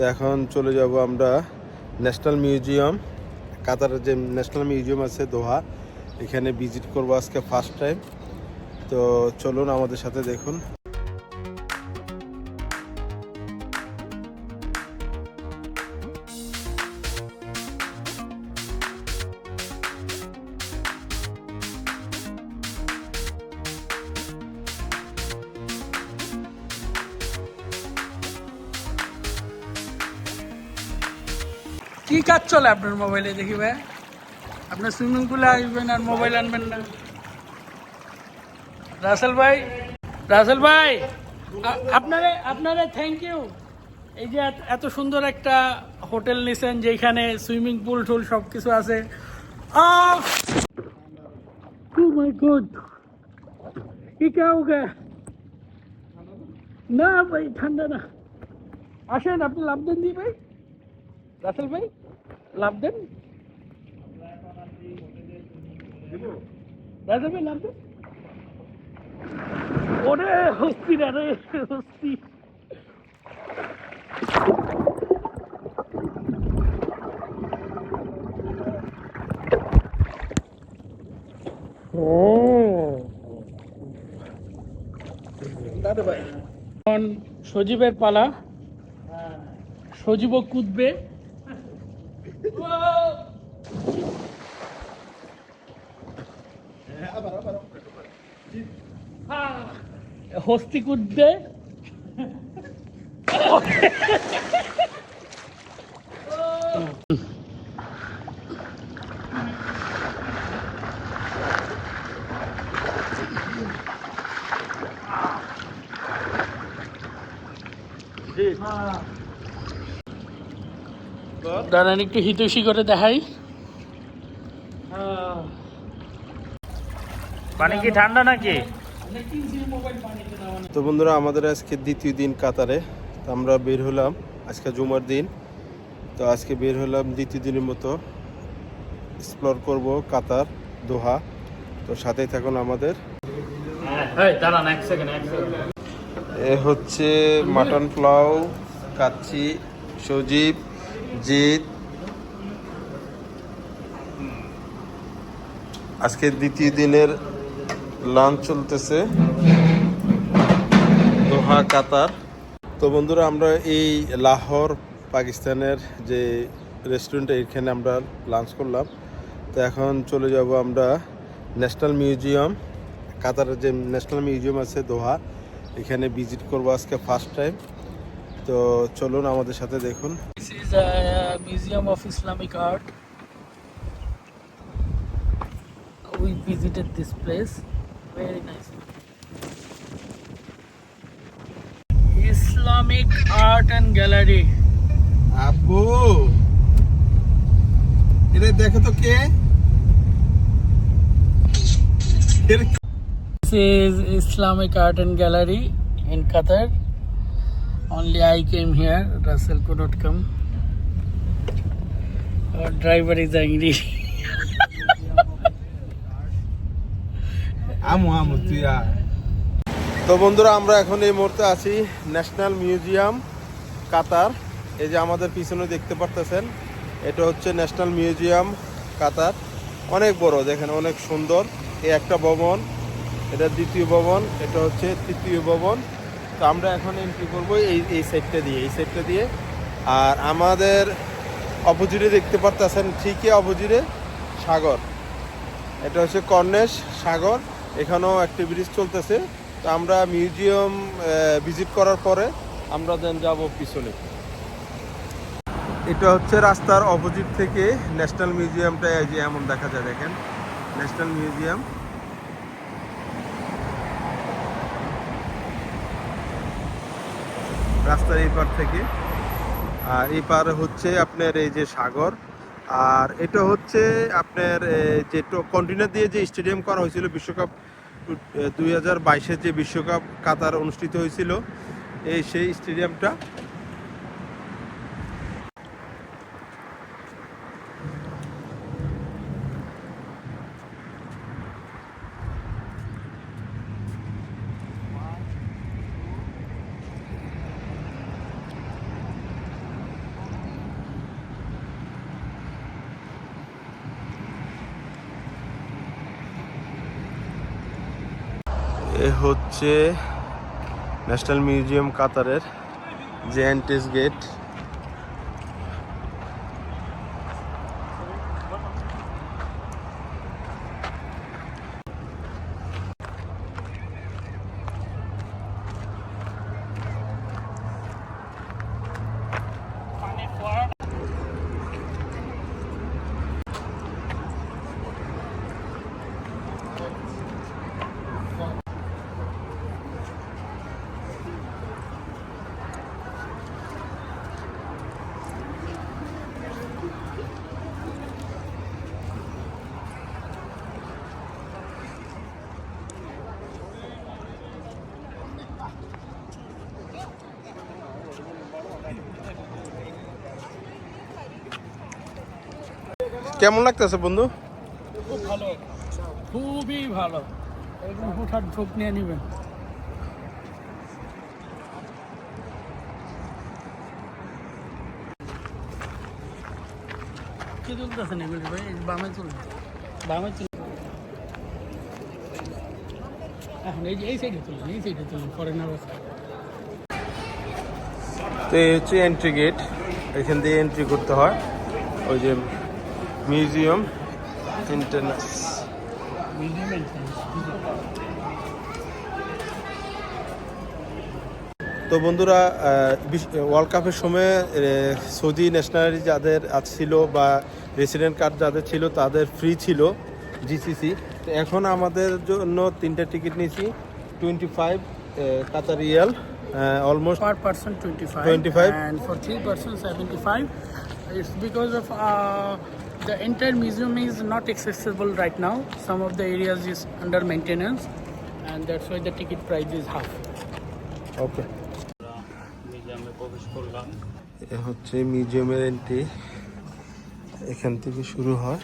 তো এখন চলে যাব আমরা ন্যাশনাল মিউজিয়াম কাতারের যে ন্যাশনাল মিউজিয়াম আছে দোহা, এখানে ভিজিট করব আজকে ফার্স্ট টাইম তো চলুন আমাদের সাথে দেখুন। চলে আপনার মোবাইলে দেখি ভাই। আপনার সুইমিং পুলে আসবেন আর মোবাইল আনবেন না। রাসেল ভাই রাসেল ভাই আপনারে আপনারে থ্যাংক ইউ এই যে এত- সুন্দর একটা হোটেল নিছেন যেখানে সুইমিং পুল টুল সব কিছু আছে হোগা না ভাই, ঠান্ডা না। আসেন, আপনি লাভ দেন দি ভাই? রাসেল ভাই? লাভ দেন? লাভ ওরে হস্তি রে হস্তি। সজীবের পালা। সজীবও কুদবে। হস্তি কুদবে দাঁড়ান একটু হিতৈষী করে দেখাই। পানি কি ঠান্ডা নাকি? তো বন্ধুরা আমাদের আজকে দ্বিতীয় দিন কাতারে। তো আমরা বের হলাম। আজকে জুমার দিন। তো আজকে বের হলাম দ্বিতীয় দিনের মতো। এক্সপ্লোর করব কাতার দোহা। তো সাথেই থাকুন আমাদের। এ হচ্ছে মাটন পোলাও কাচ্চি সজীব জিত আজকে দ্বিতীয় দিনের লাঞ্চ চলতেছে দোহা, কাতার। তো বন্ধুরা, আমরা এই লাহোর, পাকিস্তানের যে রেস্টুরেন্টে এখানে আমরা লাঞ্চ করলাম। তো এখন চলে যাব আমরা ন্যাশনাল মিউজিয়াম কাতারের যে ন্যাশনাল মিউজিয়াম আছে দোহা। এখানে ভিজিট করব আজকে ফার্স্ট টাইম তো চলুন আমাদের সাথে দেখুন। Is a museum of Islamic art. We visited this place. Very nice. Islamic art and gallery. আপু এটা দেখো তো কে This is Islamic art and gallery in Qatar. Only I came here. Russell could not come. Our driver is angry. তো বন্ধুরা, আমরা এখন এই মুহূর্তে আছি ন্যাশনাল মিউজিয়াম কাতার। এই যে আমাদের পিছনে দেখতে পারতেছেন, এটা হচ্ছে ন্যাশনাল মিউজিয়াম কাতার। অনেক বড়, দেখেন, অনেক সুন্দর। এই একটা ভবন, এটা দ্বিতীয় ভবন, এটা হচ্ছে তৃতীয় ভবন। তো আমরা এখন এন্ট্রি করব এই এই সাইডটা দিয়ে, এই সাইডটা দিয়ে। আর আমাদের অপোজিটে দেখতে পারতেছেন, ঠিকই অপোজিটে সাগর। এটা হচ্ছে কর্নেশ সাগর। এখানেও অ্যাক্টিভিটিস চলতেছে। তো আমরা মিউজিয়াম ভিজিট করার পরে আমরা দেন যাব পিছনে। এটা হচ্ছে রাস্তার অপোজিট থেকে ন্যাশনাল মিউজিয়ামটা যে এমন দেখা যায় দেখেন। ন্যাশনাল মিউজিয়াম রাস্তার এই পার থেকে। আর এই পার হচ্ছে আপনার এই যে সাগর। আর এটা হচ্ছে আপনার যে কন্টেনার দিয়ে যে স্টেডিয়াম করা হয়েছিল বিশ্বকাপ দুই হাজার বাইশের যে বিশ্বকাপ কাতার অনুষ্ঠিত হয়েছিল এই সেই স্টেডিয়ামটা এ হচ্ছে ন্যাশনাল মিউজিয়াম কাতারের যে এন্ট্রেন্স গেট কেমন লাগতেছে বন্ধু? খুব ভালো। খুবই ভালো। হুঠার ঝোঁক নিয়ে নেবেন। কি তুলতেছেন এগুলি ভাই? এই বামে তুলুন। বামে তুলুন। এখন এই যে এই সাইডে এই সাইডে তুলুন ফরেনার আছে তো এই হচ্ছে এন্ট্রি গেট এখান দিয়ে এন্ট্রি করতে হয়। ওই যে মিউজিয়াম মিউজিয়াম তো বন্ধুরা ওয়ার্ল্ড কাপের সময় সৌদি ন্যাশনালিটি যাদের আজ ছিল বা রেসিডেন্ট কার্ড যাদের ছিল তাদের ফ্রি ছিল জিসিসি তো এখন আমাদের জন্য তিনটা টিকিট নিয়েছি twenty five Qatar riyal almost per person 25, 25. and for three person 75 it's because of uh, the entire museum is not accessible right now some of the areas is under maintenance and that's why the ticket price is half okay মিউজিয়ামে প্রবেশ করলাম এ হচ্ছে মিউজিয়ামের entry এখান থেকে শুরু হয়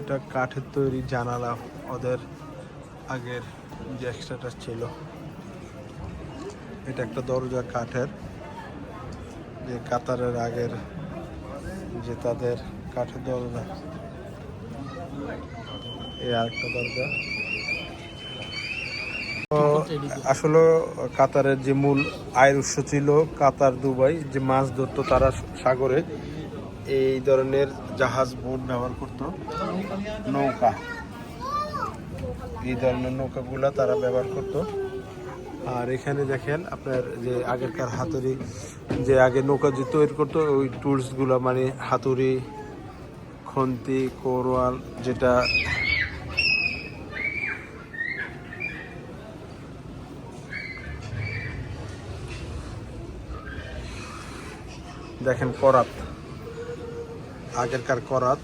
এটা কাঠের তৈরি জানালা ওদের আগের যে এক্সট্রাটা ছিল। এটা একটা দরজা কাঠের। যে কাতারের আগের যে তাদের কাঠের দরজা। এই আরেকটা দরজা। আসলে কাতারের যে মূল আয়ের উৎস ছিল কাতার দুবাই, যে মাছ ধরতো তারা সাগরে এই ধরনের জাহাজ বোট ব্যবহার করতো। নৌকা। এই ধরনের নৌকাগুলা তারা ব্যবহার করত। আর এখানে দেখেন আপনার যে আগেরকার হাতুড়ি, যে আগে নৌকা যে তৈরি করতো, ওই টুলসগুলো মানে হাতুড়ি, খন্তি, কোরওয়াল যেটা দেখেন করাত। আগেরকার করাত।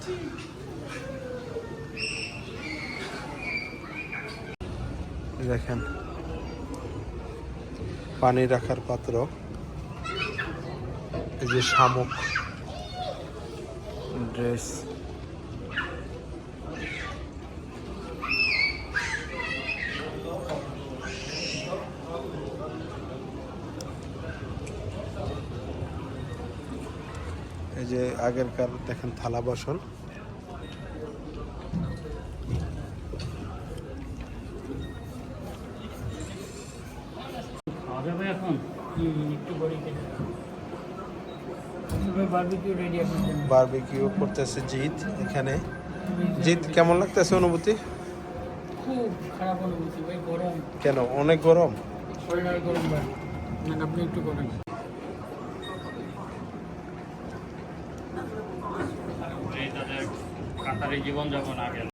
দেখেন পানি রাখার পাত্র। এই যে শামুক ড্রেস এই যে আগেরকার দেখেন থালা বাসন। বারবিকিউ রেডি আছে বারবিকিউ করতেছে জিৎ এখানে। জিৎ কেমন লাগতেছে অনুভূতি? খুব খারাপ অনুভূতি ভাই গরম। কেন? অনেক গরম? শরীর গরম ভাই। না আপনি একটু করেন এই তাদের কাতারি জীবনযাপন আগে।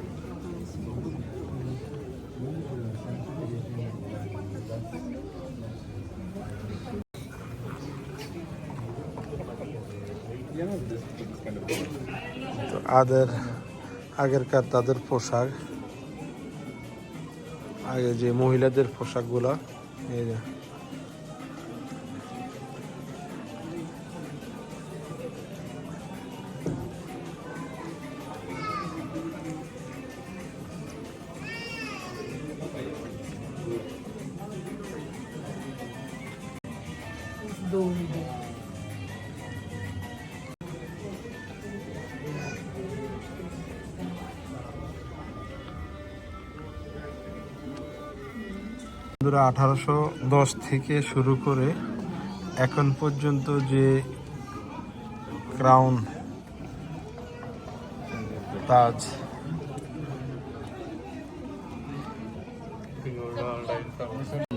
আদের আগেরকার তাদের পোশাক আগে যে মহিলাদের পোশাকগুলা এই যে। বন্ধুরা আঠারোশো দশ থেকে শুরু করে এখন পর্যন্ত যে ক্রাউন তাজ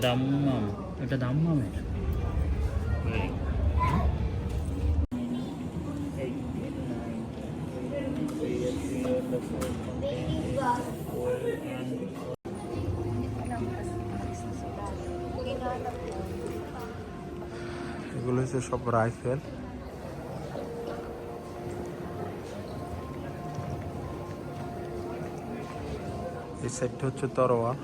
দাম্মাম এটা দাম্মামের এগুলো হচ্ছে সব রাইফেল। এই সাইডটা হচ্ছে তরোয়াল।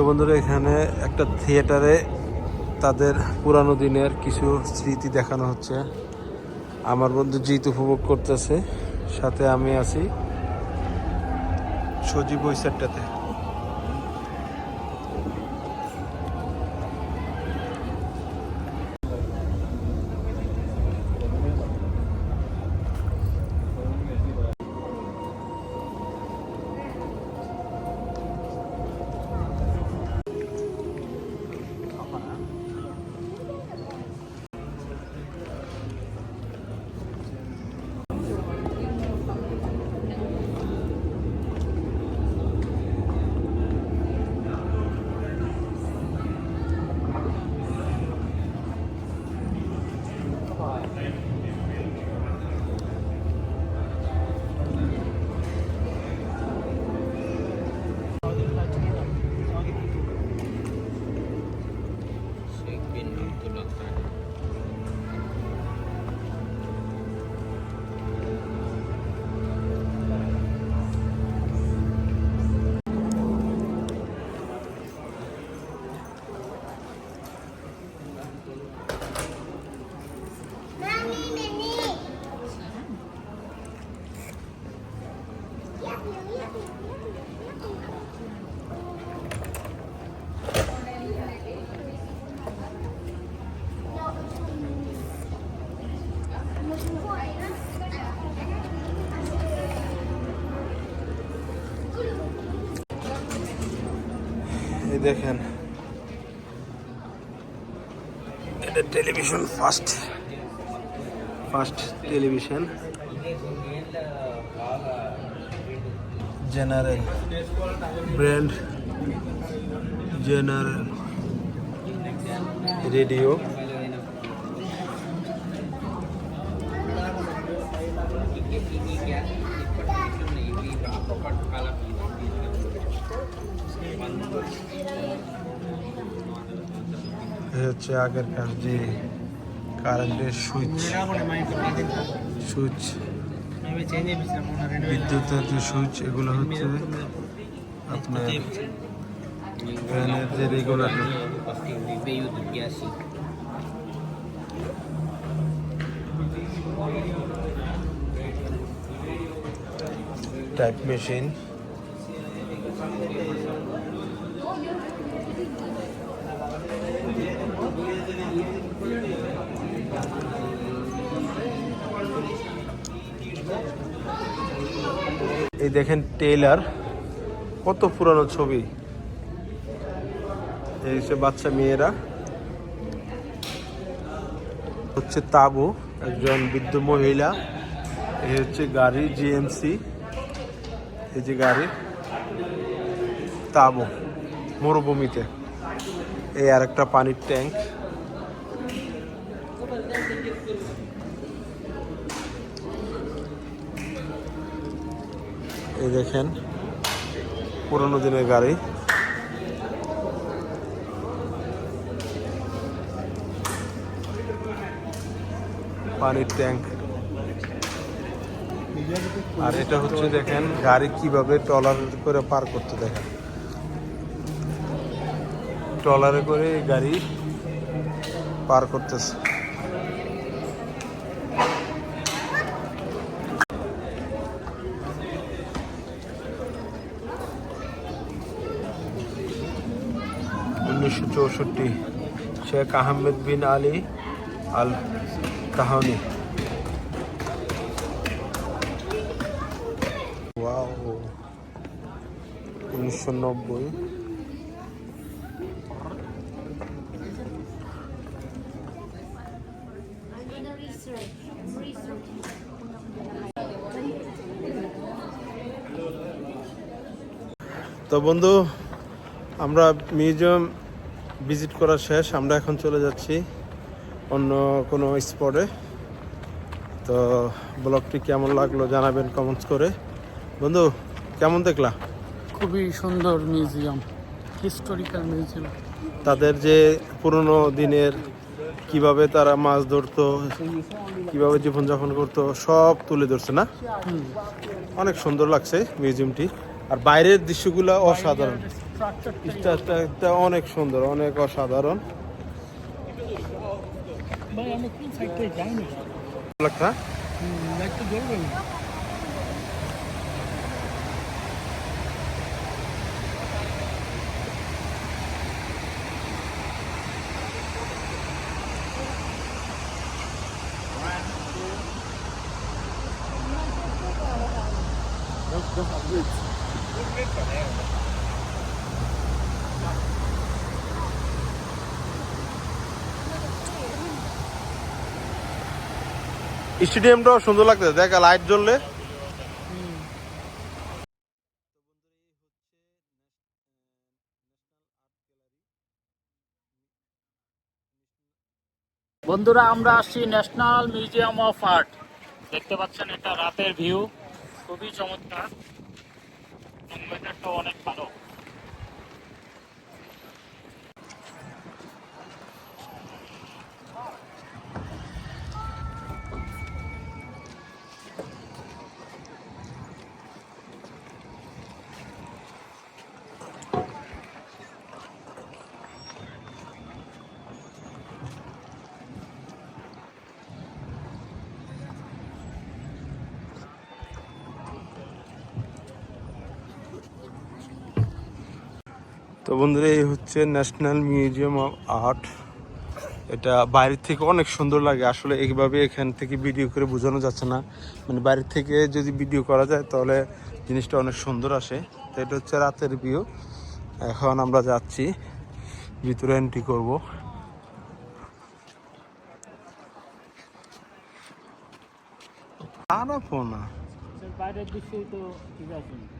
তো বন্ধুরা, এখানে একটা থিয়েটারে তাদের পুরানো দিনের কিছু স্মৃতি দেখানো হচ্ছে। আমার বন্ধু জিত উপভোগ করতেছে, সাথে আমি আছি সজীব ওই সেটটাতে দেখেন। এটা television first first television general brand general radio হচ্ছে আগেরকার যে কারেন্টের সুইচ। সুইচ। বিদ্যুতের যে সুইচ, এগুলো হচ্ছে আপনার ফ্যানের যে রেগুলেটর টাইপ মেশিন এই দেখেন টেইলার, কত পুরানো ছবি। এই হচ্ছে বাচ্চা মেয়েরা। হচ্ছে তাবু, একজন বৃদ্ধ মহিলা। এই হচ্ছে গাড়ি জিএমসি এই যে গাড়ি, তাবু, মরুভূমিতে। এই আর একটা পানির ট্যাঙ্ক। এই দেখেন। পুরোনো দিনের গাড়ি। পানির ট্যাঙ্ক। আর এটা হচ্ছে দেখেন গাড়ি কীভাবে ট্রলার করে পার করতে দেখেন। ট্রলারে করে গাড়ি পার করতেছে উনিশশো চৌষট্টি শেখ আহমেদ বিন আলী আল কাহানি উনিশশো নব্বই. তো বন্ধু আমরা মিউজিয়াম ভিজিট করা শেষ আমরা এখন চলে যাচ্ছি অন্য কোনো স্পটে তো ব্লগটি কেমন লাগল জানাবেন কমেন্টস করে। বন্ধু কেমন দেখলা? খুবই সুন্দর মিউজিয়াম হিস্টোরিক্যাল মিউজিয়াম তাদের যে পুরনো দিনের কীভাবে তারা মাছ ধরতো কীভাবে জীবনযাপন করতো সব তুলে ধরছে না? অনেক সুন্দর লাগছে মিউজিয়ামটি আর বাইরের দৃশ্যগুলো অসাধারণ। স্ট্রাকচারটা অনেক সুন্দর অনেক অসাধারণ ভাই আমি কোন সাইড থেকে যাইনি লাগতা না? লাইট তো জ্বলবে না স্টেডিয়ামটাও সুন্দর লাগতেছে। দেখ লাইট জ্বললে। বন্ধুরা, আমরা আসছি ন্যাশনাল মিউজিয়াম অফ আর্ট দেখতে পাচ্ছেন, এটা রাতের ভিউ খুবই চমৎকার। অনেক ভালো। তো বন্ধুরা, এই হচ্ছে ন্যাশনাল মিউজিয়াম অফ আর্ট এটা বাইরের থেকে অনেক সুন্দর লাগে। আসলে এইভাবে এখান থেকে ভিডিও করে বোঝানো যাচ্ছে না। মানে বাইরের থেকে যদি ভিডিও করা যায়, তাহলে জিনিসটা অনেক সুন্দর আসে। তো এটা হচ্ছে রাতের ভিউ এখন আমরা যাচ্ছি। ভিতরে এন্ট্রি করব। খারাপ না। বাইরের দৃশ্যই তো ঠিক আছে।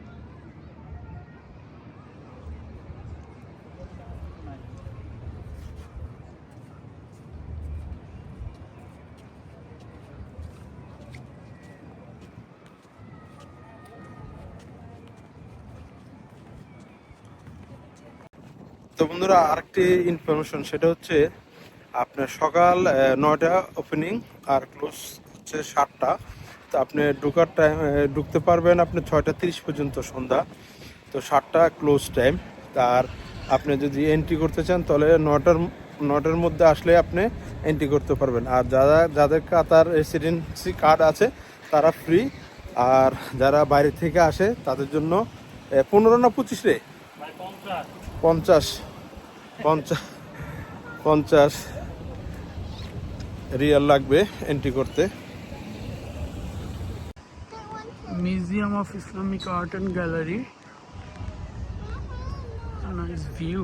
তো বন্ধুরা, আরেকটি ইনফরমেশন সেটা হচ্ছে আপনার সকাল নয়টা ওপেনিং আর ক্লোজ হচ্ছে সাতটা। তো আপনি ঢোকার টাইম ঢুকতে পারবেন আপনি ছয়টা তিরিশ পর্যন্ত সন্ধ্যা। তো সাতটা ক্লোজ টাইম তার আপনি যদি এন্ট্রি করতে চান, তাহলে নটার নটার মধ্যে আসলে আপনি এন্ট্রি করতে পারবেন। আর যারা, যাদের কাতার রেসিডেন্সি কার্ড আছে, তারা ফ্রি আর যারা বাইরে থেকে আসে, তাদের জন্য পনেরো না পঁচিশ রে? পঞ্চাশ। পঞ্চাশ পঞ্চাশ রিয়াল লাগবে এন্ট্রি করতে of Islamic Art and Gallery. A nice view.